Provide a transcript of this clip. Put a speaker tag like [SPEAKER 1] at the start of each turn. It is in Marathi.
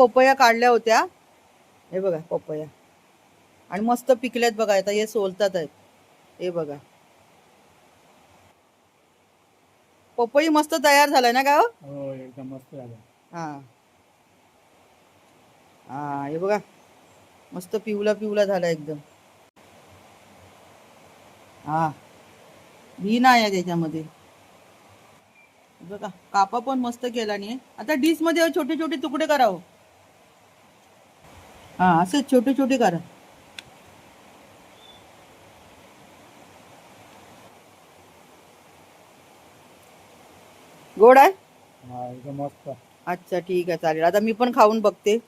[SPEAKER 1] पपया काढल्या होत्या. हे बघा पपया. आणि मस्त पिकल्यात बघा आता हे सोलतात आहेत. हे बघा. पपई मस्त तयार झालाय ना
[SPEAKER 2] एकदम मस्त झालं
[SPEAKER 1] हा. हा हे बघा. मस्त पिवला पिवला झाला एकदम. हा. बी नाही आहे त्याच्यामध्ये. बघा कापा पण मस्त केला नाही आता डिशमध्ये छोटे छोटे तुकडे करावं. हां असे छोटे छोटे कर. गोड आहे?
[SPEAKER 2] मस्त.
[SPEAKER 1] अच्छा ठीक आहे चालेल. आता मी पण खाऊन बघते.